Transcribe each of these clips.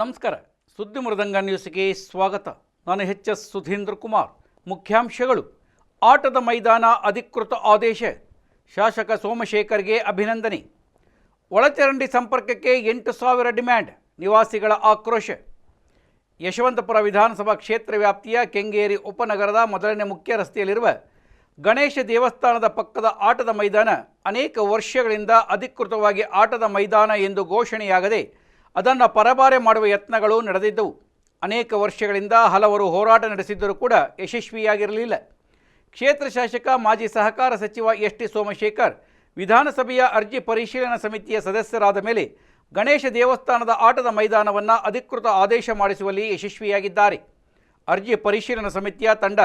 ನಮಸ್ಕಾರ. ಸುದ್ದಿ ಮೃದಂಗ ನ್ಯೂಸ್ಗೆ ಸ್ವಾಗತ. ನಾನು ಎಚ್ ಎಸ್ ಸುಧೀಂದ್ರ ಕುಮಾರ್. ಮುಖ್ಯಾಂಶಗಳು. ಆಟದ ಮೈದಾನ ಅಧಿಕೃತ ಆದೇಶ. ಶಾಸಕ ಸೋಮಶೇಖರ್ಗೆ ಅಭಿನಂದನೆ. ಒಳಚರಂಡಿ ಸಂಪರ್ಕಕ್ಕೆ ಎಂಟು ಸಾವಿರ ಡಿಮ್ಯಾಂಡ್. ನಿವಾಸಿಗಳ ಆಕ್ರೋಶ. ಯಶವಂತಪುರ ವಿಧಾನಸಭಾ ಕ್ಷೇತ್ರ ವ್ಯಾಪ್ತಿಯ ಕೆಂಗೇರಿ ಉಪನಗರದ ಮೊದಲನೇ ಮುಖ್ಯ ರಸ್ತೆಯಲ್ಲಿರುವ ಗಣೇಶ ದೇವಸ್ಥಾನದ ಪಕ್ಕದ ಆಟದ ಮೈದಾನ ಅನೇಕ ವರ್ಷಗಳಿಂದ ಅಧಿಕೃತವಾಗಿ ಆಟದ ಮೈದಾನ ಎಂದು ಘೋಷಣೆಯಾಗದೆ ಅದನ್ನು ಪರಬಾರೆ ಮಾಡುವ ಯತ್ನಗಳು ನಡೆದಿದ್ದವು. ಅನೇಕ ವರ್ಷಗಳಿಂದ ಹಲವರು ಹೋರಾಟ ನಡೆಸಿದ್ದರೂ ಕೂಡ ಯಶಸ್ವಿಯಾಗಿರಲಿಲ್ಲ. ಕ್ಷೇತ್ರ ಶಾಸಕ, ಮಾಜಿ ಸಹಕಾರ ಸಚಿವ ಎಸ್ ಟಿ ಸೋಮಶೇಖರ್, ವಿಧಾನಸಭೆಯ ಅರ್ಜಿ ಪರಿಶೀಲನಾ ಸಮಿತಿಯ ಸದಸ್ಯರಾದ ಮೇಲೆ ಗಣೇಶ ದೇವಸ್ಥಾನದ ಆಟದ ಮೈದಾನವನ್ನು ಅಧಿಕೃತ ಆದೇಶ ಮಾಡಿಸುವಲ್ಲಿ ಯಶಸ್ವಿಯಾಗಿದ್ದಾರೆ. ಅರ್ಜಿ ಪರಿಶೀಲನಾ ಸಮಿತಿಯ ತಂಡ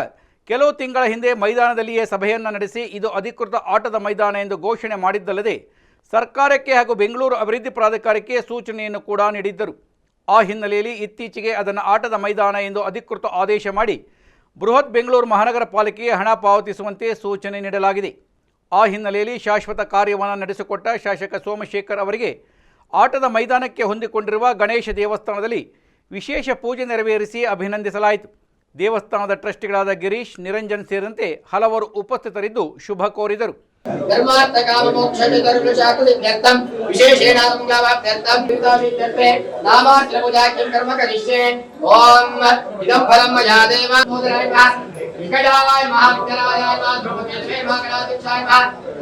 ಕೆಲವು ತಿಂಗಳ ಹಿಂದೆ ಮೈದಾನದಲ್ಲಿಯೇ ಸಭೆಯನ್ನು ನಡೆಸಿ ಇದು ಅಧಿಕೃತ ಆಟದ ಮೈದಾನ ಎಂದು ಘೋಷಣೆ ಮಾಡಿದ್ದಲ್ಲದೆ ಸರ್ಕಾರಕ್ಕೆ ಹಾಗೂ ಬೆಂಗಳೂರು ಅಭಿವೃದ್ಧಿ ಪ್ರಾಧಿಕಾರಕ್ಕೆ ಸೂಚನೆಯನ್ನು ಕೂಡ ನೀಡಿದ್ದರು. ಆ ಹಿನ್ನೆಲೆಯಲ್ಲಿ ಇತ್ತೀಚೆಗೆ ಅದನ್ನು ಆಟದ ಮೈದಾನ ಎಂದು ಅಧಿಕೃತ ಆದೇಶ ಮಾಡಿ ಬೃಹತ್ ಬೆಂಗಳೂರು ಮಹಾನಗರ ಪಾಲಿಕೆಗೆ ಹಣ ಪಾವತಿಸುವಂತೆ ಸೂಚನೆ ನೀಡಲಾಗಿದೆ. ಆ ಹಿನ್ನೆಲೆಯಲ್ಲಿ ಶಾಶ್ವತ ಕಾರ್ಯವನ್ನು ನಡೆಸಿಕೊಟ್ಟ ಶಾಸಕ ಸೋಮಶೇಖರ್ ಅವರಿಗೆ ಆಟದ ಮೈದಾನಕ್ಕೆ ಹೊಂದಿಕೊಂಡಿರುವ ಗಣೇಶ ದೇವಸ್ಥಾನದಲ್ಲಿ ವಿಶೇಷ ಪೂಜೆ ನೆರವೇರಿಸಿ ಅಭಿನಂದಿಸಲಾಯಿತು. ದೇವಸ್ಥಾನದ ಟ್ರಸ್ಟಿಗಳಾದ ಗಿರೀಶ್, ನಿರಂಜನ್ ಸೇರಿದಂತೆ ಹಲವರು ಉಪಸ್ಥಿತರಿದ್ದು ಶುಭ ಕೋರಿದರು. ధర్మార్థ కామ మోక్షాకులిభ్యర్థం విశేషేణాత్మకాభ్యర్థం జీవితాభిభ్యర్థే నామార్చన పూజాఖ్యం కర్మ కరిష్యే ఓం ఇదం ఫలం మయా దేవ వికటాయ మహావిద్యాలయ ద్రౌపదే మంగళాదిక్షాయ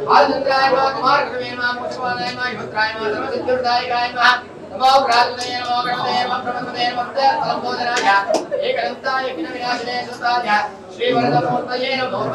బాలచంద్రాయ కుమారకృమే మా పుష్పాలయ మా యుద్రాయ మా సర్వసిద్ధిర్దాయకాయ మా నమో ప్రార్థనే నమో గణపదే నమో ప్రబంధనే నమో సంబోధనాయ ఏకదంతాయ విన వినాశనే సుతాయ శ్రీవర్ధమూర్తయే నమః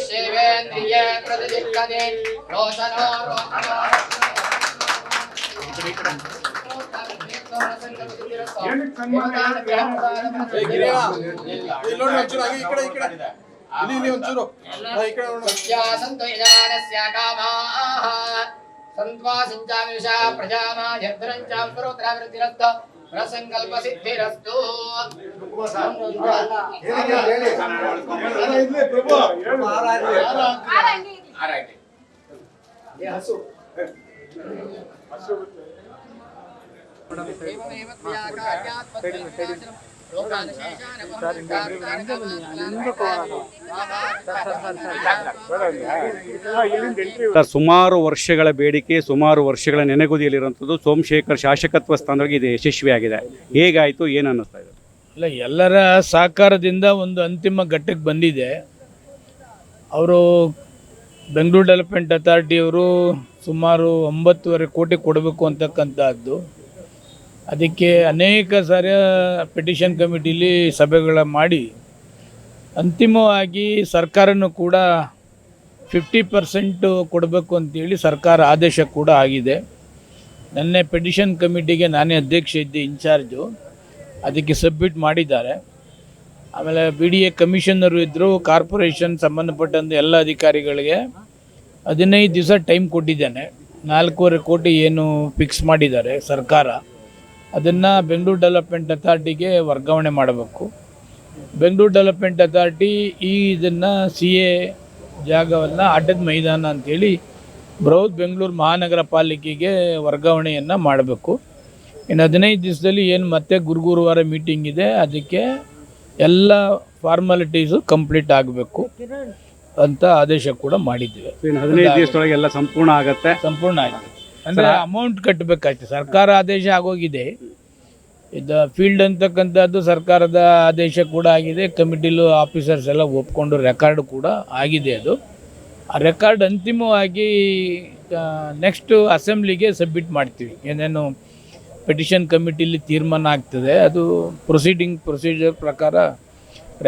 शिवेन्द्रिये प्रतिदिक्कने रोशनो रोशनो ಸ್ಮರ ಬ್ರಹ್ಮ ವೇದಾಂತೆ ಸಮೃದ್ಧ ತಸ್ಯ ಪ್ರಕೃತಿಲಸ್ಯ ಪರಸ್ಸ ಮಹೇಶ್ವರಃ ವೇದೋಕ್ತಮ ಪುಷ್ಪಚಾತ್ರಪಯಾಮಿ ಆಚೆ, ಆಚೆ. ಸೇವೇಂದ್ರಿಯ ಪ್ರತಿದಿಕ್ಕನೆ ರೋಷನೋ ಏ ಗಿರಿಯ ಇಲ್ಲಿ ನೋಡಿ ಒಂಚೂರು ಹಾಗೆ ಈ ಕಡೆ ಈ ಕಡೆ ಇಲ್ಲಿ ಇಲ್ಲಿ ಒಂಚೂರು ಹಾ, ಈ ಕಡೆ ನೋಡು ಸುಮಾರು ವರ್ಷಗಳ ಬೇಡಿಕೆ, ಸುಮಾರು ವರ್ಷಗಳ ನೆನೆಗುದಿಯಲ್ಲಿರುವಂಥದ್ದು ಸೋಮಶೇಖರ್ ಶಾಸಕತ್ವ ಸ್ಥಾನವಾಗಿ ಇದು ಯಶಸ್ವಿಯಾಗಿದೆ. ಹೇಗಾಯಿತು, ಏನು ಅನ್ನಿಸ್ತಾ ಇದೆ? ಇಲ್ಲ, ಎಲ್ಲರ ಸಹಕಾರದಿಂದ ಒಂದು ಅಂತಿಮ ಘಟ್ಟಕ್ಕೆ ಬಂದಿದೆ. ಅವರು ಬೆಂಗಳೂರು ಡೆವಲಪ್ಮೆಂಟ್ ಅಥಾರಿಟಿಯವರು ಸುಮಾರು ಒಂಬತ್ತುವರೆ ಕೋಟಿ ಕೊಡಬೇಕು ಅಂತಕ್ಕಂಥದ್ದು. ಅದಕ್ಕೆ ಅನೇಕ ಸಾರಿ ಪಿಟಿಷನ್ ಕಮಿಟಿಲಿ ಸಭೆಗಳ ಮಾಡಿ ಅಂತಿಮವಾಗಿ ಸರ್ಕಾರನೂ ಕೂಡ ಫಿಫ್ಟಿ ಪರ್ಸೆಂಟು ಕೊಡಬೇಕು ಅಂತೇಳಿ ಸರ್ಕಾರ ಆದೇಶ ಕೂಡ ಆಗಿದೆ. ನನ್ನೆ ಪಿಟಿಷನ್ ಕಮಿಟಿಗೆ ನಾನೇ ಅಧ್ಯಕ್ಷ ಇದ್ದೆ, ಇನ್ಚಾರ್ಜು. ಅದಕ್ಕೆ ಸಬ್ಮಿಟ್ ಮಾಡಿದ್ದಾರೆ. ಆಮೇಲೆ ಬಿ ಡಿ ಎ ಕಮಿಷನರು ಇದ್ದರು ಕಾರ್ಪೊರೇಷನ್ ಸಂಬಂಧಪಟ್ಟಂಥ ಎಲ್ಲ ಅಧಿಕಾರಿಗಳಿಗೆ ಹದಿನೈದು ದಿವಸ ಟೈಮ್ ಕೊಟ್ಟಿದ್ದೇನೆ. ನಾಲ್ಕೂವರೆ ಕೋಟಿ ಏನು ಫಿಕ್ಸ್ ಮಾಡಿದ್ದಾರೆ ಸರ್ಕಾರ. ಅದನ್ನು ಬೆಂಗಳೂರು ಡೆವಲಪ್ಮೆಂಟ್ ಅಥಾರಿಟಿಗೆ ವರ್ಗಾವಣೆ ಮಾಡಬೇಕು. ಬೆಂಗಳೂರು ಡೆವಲಪ್ಮೆಂಟ್ ಅಥಾರಿಟಿ ಈ ಇದನ್ನು ಸಿ ಎ ಜಾಗವನ್ನು ಆಟದ ಮೈದಾನ ಅಂತೇಳಿ ಬೃಹತ್ ಬೆಂಗಳೂರು ಮಹಾನಗರ ಪಾಲಿಕೆಗೆ ವರ್ಗಾವಣೆಯನ್ನು ಮಾಡಬೇಕು. ಇನ್ನು ಹದಿನೈದು ದಿವಸದಲ್ಲಿ ಏನು ಮತ್ತೆ ಗುರು ಗುರುವಾರ ಮೀಟಿಂಗ್ ಇದೆ ಅದಕ್ಕೆ ಎಲ್ಲ ಫಾರ್ಮಾಲಿಟೀಸು ಕಂಪ್ಲೀಟ್ ಆಗಬೇಕು ಅಂತ ಆದೇಶ ಕೂಡ ಮಾಡಿದ್ದೇವೆ. ಹದಿನೈದು ದಿವಸದೊಳಗೆ ಎಲ್ಲ ಸಂಪೂರ್ಣ ಆಗುತ್ತೆ. ಸಂಪೂರ್ಣ ಆಗಿದೆ ಅಂದರೆ ಅಮೌಂಟ್ ಕಟ್ಟಬೇಕಾಯ್ತು ಸರ್ಕಾರ ಆದೇಶ ಆಗೋಗಿದೆ. ಇದು ಫೀಲ್ಡ್ ಅಂತಕ್ಕಂಥದ್ದು ಸರ್ಕಾರದ ಆದೇಶ ಕೂಡ ಆಗಿದೆ. ಕಮಿಟಿಲು ಆಫೀಸರ್ಸ್ ಎಲ್ಲ ಒಪ್ಕೊಂಡು ರೆಕಾರ್ಡ್ ಕೂಡ ಆಗಿದೆ ಅದು. ಆ ರೆಕಾರ್ಡ್ ಅಂತಿಮವಾಗಿ ನೆಕ್ಸ್ಟ್ ಅಸೆಂಬ್ಲಿಗೆ ಸಬ್ಮಿಟ್ ಮಾಡ್ತೀವಿ. ಏನೇನು ಪೆಟಿಷನ್ ಕಮಿಟಿಲಿ ತೀರ್ಮಾನ ಆಗ್ತದೆ ಅದು ಪ್ರೊಸೀಡಿಂಗ್ ಪ್ರೊಸೀಜರ್ ಪ್ರಕಾರ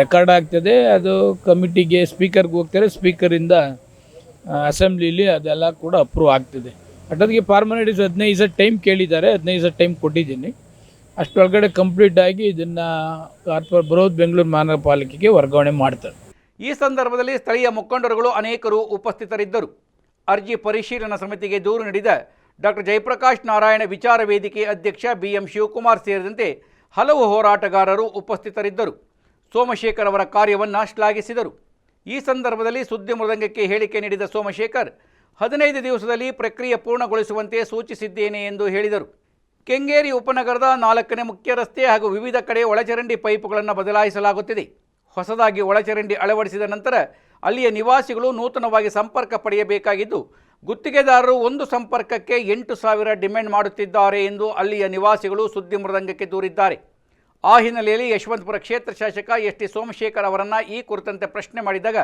ರೆಕಾರ್ಡ್ ಆಗ್ತದೆ. ಅದು ಕಮಿಟಿಗೆ ಸ್ಪೀಕರ್ಗೆ ಹೋಗ್ತಾರೆ. ಸ್ಪೀಕರಿಂದ ಅಸೆಂಬ್ಲಿಲಿ ಅದೆಲ್ಲ ಕೂಡ ಅಪ್ರೂವ್ ಆಗ್ತದೆ. ಅಷ್ಟೊತ್ತಿಗೆ ಫಾರ್ಮಾಲಿಟೀಸ್ ಹದಿನೈದು ಸರ್ ಟೈಮ್ ಕೇಳಿದ್ದಾರೆ, ಹದಿನೈದು ಸರ್ ಟೈಮ್ ಕೊಟ್ಟಿದ್ದೀನಿ. ಅಷ್ಟರೊಳಗಡೆ ಕಂಪ್ಲೀಟ್ ಆಗಿ ಇದನ್ನು ಕಾರ್ಪೊರೇಟ್ ಬರೋದು ಬೆಂಗಳೂರು ಮಹಾನಗರ ಪಾಲಿಕೆಗೆ ವರ್ಗಾವಣೆ ಮಾಡ್ತಾರೆ. ಈ ಸಂದರ್ಭದಲ್ಲಿ ಸ್ಥಳೀಯ ಮುಖಂಡರುಗಳು ಅನೇಕರು ಉಪಸ್ಥಿತರಿದ್ದರು. ಅರ್ಜಿ ಪರಿಶೀಲನಾ ಸಮಿತಿಗೆ ದೂರು ನೀಡಿದ ಡಾಕ್ಟರ್ ಜಯಪ್ರಕಾಶ್ ನಾರಾಯಣ ವಿಚಾರ ವೇದಿಕೆ ಅಧ್ಯಕ್ಷ ಬಿಎಂ ಶಿವಕುಮಾರ್ ಸೇರಿದಂತೆ ಹಲವು ಹೋರಾಟಗಾರರು ಉಪಸ್ಥಿತರಿದ್ದರು. ಸೋಮಶೇಖರ್ ಅವರ ಕಾರ್ಯವನ್ನು ಶ್ಲಾಘಿಸಿದರು. ಈ ಸಂದರ್ಭದಲ್ಲಿ ಸುದ್ದಿ ಮೃದಂಗಕ್ಕೆ ಹೇಳಿಕೆ ನೀಡಿದ ಸೋಮಶೇಖರ್ ಹದಿನೈದು ದಿವಸದಲ್ಲಿ ಪ್ರಕ್ರಿಯೆ ಪೂರ್ಣಗೊಳಿಸುವಂತೆ ಸೂಚಿಸಿದ್ದೇನೆ ಎಂದು ಹೇಳಿದರು. ಕೆಂಗೇರಿ ಉಪನಗರದ ನಾಲ್ಕನೇ ಮುಖ್ಯ ರಸ್ತೆ ಹಾಗೂ ವಿವಿಧ ಕಡೆ ಒಳಚರಂಡಿ ಪೈಪುಗಳನ್ನು ಬದಲಾಯಿಸಲಾಗುತ್ತಿದೆ. ಹೊಸದಾಗಿ ಒಳಚರಂಡಿ ಅಳವಡಿಸಿದ ನಂತರ ಅಲ್ಲಿಯ ನಿವಾಸಿಗಳು ನೂತನವಾಗಿ ಸಂಪರ್ಕ ಪಡೆಯಬೇಕಾಗಿದ್ದು, ಗುತ್ತಿಗೆದಾರರು ಒಂದು ಸಂಪರ್ಕಕ್ಕೆ ಎಂಟು ಸಾವಿರ ಡಿಮ್ಯಾಂಡ್ ಮಾಡುತ್ತಿದ್ದಾರೆ ಎಂದು ಅಲ್ಲಿಯ ನಿವಾಸಿಗಳು ಸುದ್ದಿ ಮೃದಂಗಕ್ಕೆ ದೂರಿದ್ದಾರೆ. ಆ ಹಿನ್ನೆಲೆಯಲ್ಲಿ ಯಶವಂತಪುರ ಕ್ಷೇತ್ರ ಶಾಸಕ ಎಸ್ ಟಿ ಸೋಮಶೇಖರ್ ಅವರನ್ನು ಈ ಕುರಿತಂತೆ ಪ್ರಶ್ನೆ ಮಾಡಿದಾಗ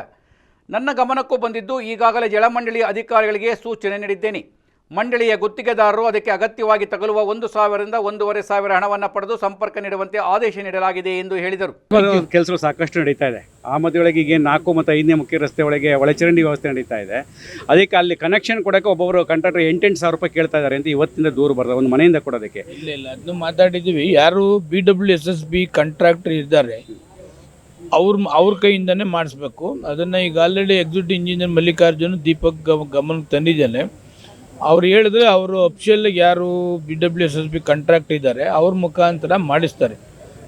ನನ್ನ ಗಮನಕ್ಕೂ ಬಂದಿದ್ದು ಈಗಾಗಲೇ ಜಲಮಂಡಳಿ ಅಧಿಕಾರಿಗಳಿಗೆ ಸೂಚನೆ ನೀಡಿದ್ದೇನೆ. ಮಂಡಳಿಯ ಗುತ್ತಿಗೆದಾರರು ಅದಕ್ಕೆ ಅಗತ್ಯವಾಗಿ ತಗಲುವ ಒಂದು ಸಾವಿರದಿಂದ ಒಂದೂವರೆ ಸಾವಿರ ಹಣವನ್ನು ಪಡೆದು ಸಂಪರ್ಕ ನೀಡುವಂತೆ ಆದೇಶ ನೀಡಲಾಗಿದೆ ಎಂದು ಹೇಳಿದರು. ಕೆಲಸಗಳು ಸಾಕಷ್ಟು ನಡೀತಾ ಇದೆ. ಆ ಮಧ್ಯೊಳಗೆ ಈಗ ನಾಲ್ಕು ಮತ್ತು ಐದನೇ ಮುಖ್ಯ ರಸ್ತೆ ಒಳಗೆ ಒಳಚರಂಡಿ ವ್ಯವಸ್ಥೆ ನಡೀತಾ ಇದೆ. ಅದಕ್ಕೆ ಅಲ್ಲಿ ಕನೆಕ್ಷನ್ ಕೊಡೋಕ್ಕೆ ಒಬ್ಬೊಬ್ಬರು ಕಂಟ್ರಾಕ್ಟರ್ ಎಂಟೆಂಟು ಸಾವಿರ ರೂಪಾಯಿ ಕೇಳ್ತಾ ಇದ್ದಾರೆ ಅಂತ ಇವತ್ತಿಂದ ದೂರ ಬರ್ತದೆ ಒಂದು ಮನೆಯಿಂದ ಕೊಡೋದಕ್ಕೆ. ಇಲ್ಲ ಇಲ್ಲ ಅದನ್ನು ಮಾತಾಡಿದ್ದೀವಿ. ಯಾರು B W S S B contractor ಇದ್ದಾರೆ ಅವ್ರ ಅವ್ರ ಕೈಯಿಂದನೇ ಮಾಡಿಸ್ಬೇಕು. ಅದನ್ನು ಈಗ already executive engineer Mallikarjun, Deepak ಗಮ ಗಮನಕ್ಕೆ ತಂದಿದ್ದಾನೆ. ಅವ್ರು ಹೇಳಿದ್ರೆ ಅವರು ಅಫಿಷಿಯಲ್ಗೆ ಯಾರು B W S S B contract ಇದ್ದಾರೆ, ಅವ್ರ ಮುಖಾಂತರ ಮಾಡಿಸ್ತಾರೆ.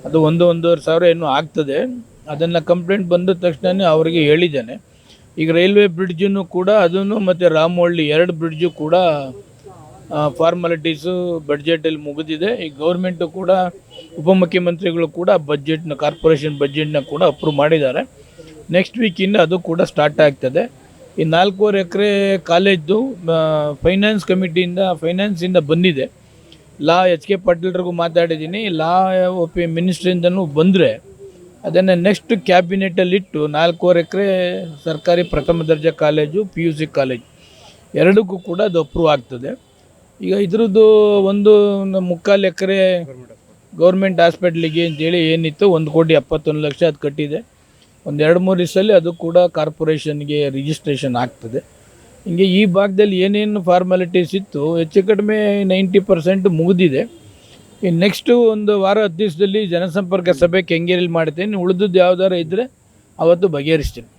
ಅದು ಒಂದು, ಒಂದೂವರೆ ಸಾವಿರ ಏನು ಆಗ್ತದೆ. ಅದನ್ನು ಕಂಪ್ಲೇಂಟ್ ಬಂದ ತಕ್ಷಣವೇ ಅವರಿಗೆ ಹೇಳಿದ್ದೇನೆ. ಈಗ ರೈಲ್ವೆ ಬ್ರಿಡ್ಜನ್ನು ಕೂಡ ಅದನ್ನು ಮತ್ತು ರಾಮವಳ್ಳಿ ಎರಡು ಬ್ರಿಡ್ಜು ಕೂಡ ಫಾರ್ಮಾಲಿಟೀಸು ಬಡ್ಜೆಟಲ್ಲಿ ಮುಗಿದಿದೆ. ಈ ಗೌರ್ಮೆಂಟು ಕೂಡ, ಉಪಮುಖ್ಯಮಂತ್ರಿಗಳು ಕೂಡ ಬಜೆಟ್ನ ಕಾರ್ಪೊರೇಷನ್ ಬಜೆಟ್ನ ಕೂಡ ಅಪ್ರೂವ್ ಮಾಡಿದ್ದಾರೆ. ನೆಕ್ಸ್ಟ್ ವೀಕಿಂದ ಅದು ಕೂಡ ಸ್ಟಾರ್ಟ್ ಆಗ್ತದೆ. ಈ ನಾಲ್ಕೂವರೆ ಎಕರೆ ಕಾಲೇಜ್ದು ಫೈನಾನ್ಸ್ ಕಮಿಟಿಯಿಂದ ಫೈನಾನ್ಸಿಂದ ಬಂದಿದೆ. ಲಾ ಎಚ್ ಕೆ ಪಾಟೀಲ್ರಿಗೂ ಮಾತಾಡಿದ್ದೀನಿ. ಲಾ ಪಿ ಮಿನಿಸ್ಟ್ರಿಂದನೂ ಬಂದರೆ ಅದನ್ನು ನೆಕ್ಸ್ಟ್ ಕ್ಯಾಬಿನೆಟಲ್ಲಿ ಇಟ್ಟು ನಾಲ್ಕೂವರೆ ಎಕರೆ ಸರ್ಕಾರಿ ಪ್ರಥಮ ದರ್ಜೆ college P U C college ಎರಡಕ್ಕೂ ಕೂಡ ಅದು ಅಪ್ರೂವ್ ಆಗ್ತದೆ. ಈಗ ಇದ್ರದ್ದು ಒಂದು ಮುಕ್ಕಾಲು ಎಕರೆ ಗೌರ್ಮೆಂಟ್ ಹಾಸ್ಪಿಟ್ಲಿಗೆ ಅಂತೇಳಿ ಏನಿತ್ತು, ಒಂದು ಕೋಟಿ ಎಪ್ಪತ್ತೊಂದು ಲಕ್ಷ ಅದು ಕಟ್ಟಿದೆ. ಒಂದು ಎರಡು ಮೂರು ದಿವಸದಲ್ಲಿ ಅದು ಕೂಡ ಕಾರ್ಪೊರೇಷನ್ಗೆ ರಿಜಿಸ್ಟ್ರೇಷನ್ ಆಗ್ತದೆ. ಹಿಂಗೆ ಈ ಭಾಗದಲ್ಲಿ ಏನೇನು ಫಾರ್ಮಾಲಿಟೀಸ್ ಇತ್ತು, ಹೆಚ್ಚು ಕಡಿಮೆ ನೈಂಟಿ ಪರ್ಸೆಂಟ್ ಮುಗಿದಿದೆ. ಈ ನೆಕ್ಸ್ಟು ಒಂದು ವಾರ ಹತ್ತು ದಿವಸದಲ್ಲಿ ಜನಸಂಪರ್ಕ ಸಭೆ ಕೆಂಗೇರಿಲಿ ಮಾಡ್ತೀನಿ. ಉಳಿದದ್ದು ಯಾವ್ದಾರು ಇದ್ದರೆ ಅವತ್ತು ಬಗೆಹರಿಸ್ತೀನಿ.